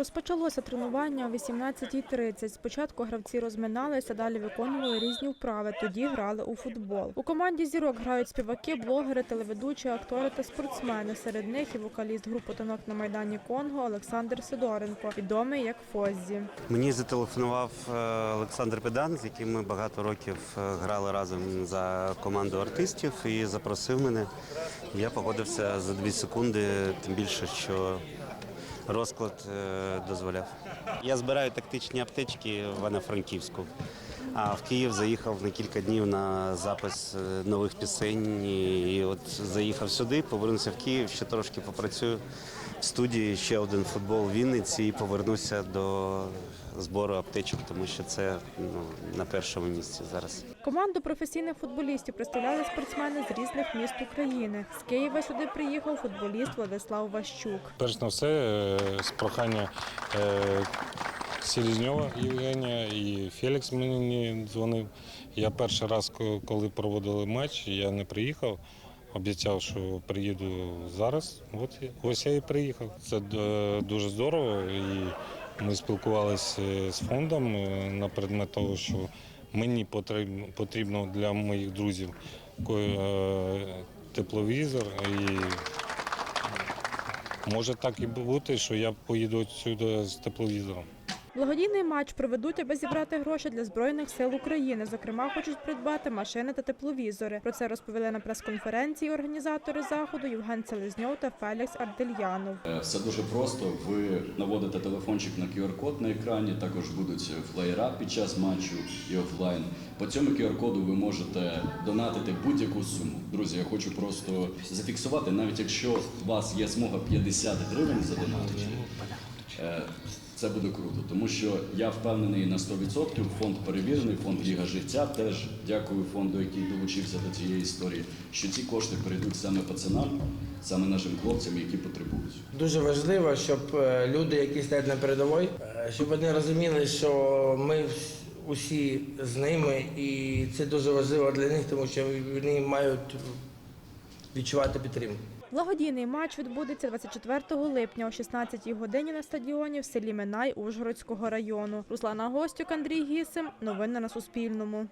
Розпочалося тренування о 18.30. Спочатку гравці розминалися, далі виконували різні вправи, тоді грали у футбол. У команді зірок грають співаки, блогери, телеведучі, актори та спортсмени. Серед них і вокаліст групи танок на майдані Конго Олександр Сидоренко, відомий як Фоззі. Мені зателефонував е, Олександр Педан, з яким ми багато років е, грали разом за команду артистів, і запросив мене. Я погодився за дві секунди, тим більше, що розклад е, дозволяв. Я збираю тактичні аптечки в Івано-Франківську. А в Київ заїхав на кілька днів на запис е, нових пісень. І от заїхав сюди, повернувся в Київ, ще трошки попрацюю в студії. Ще один футбол в Вінниці і повернуся до збору аптечок, тому що це ну, на першому місці зараз. Команду професійних футболістів представляли спортсмени з різних міст України. З Києва сюди приїхав футболіст Владислав Ващук. Перш на все, е, з прохання е, Селізньова Євгенія і Фелікс мені дзвонив. Я перший раз, коли проводили матч, я не приїхав. Обіцяв, що приїду зараз. От ось я і приїхав. Це е, дуже здорово. І ми спілкувалися з фондом е, на предмет того, що мені потрібно, для моїх друзів е, тепловізор і Може так і бути, що я поїду сюди з тепловізором. Благодійний матч проведуть, аби зібрати гроші для збройних сил України. Зокрема, хочуть придбати машини та тепловізори. Про це розповіли на прес-конференції організатори заходу Євген Селезньов та Фелікс Ардельянов. Е, Все дуже просто. Ви наводите телефончик на QR-код на екрані. Також будуть флеєра під час матчу і офлайн. По цьому QR-коду ви можете донатити будь-яку суму. Друзі, я хочу просто зафіксувати, навіть якщо у вас є змога 50 гривень задонатити. Це буде круто, тому що я впевнений на 100%, фонд перевірений, фонд Ліга життя. Теж дякую фонду, який долучився до цієї історії, що ці кошти перейдуть саме пацанам, саме нашим хлопцям, які потребують. Дуже важливо, щоб е, люди, які стоять на передовій, е, щоб вони розуміли, що ми усі з ними, і це дуже важливо для них, тому що вони мають відчувати підтримку. Благодійний матч відбудеться 24 липня о 16 годині на стадіоні в селі Минай Ужгородського району. Руслана Гостюк, Андрій Гісим. Новини на Суспільному.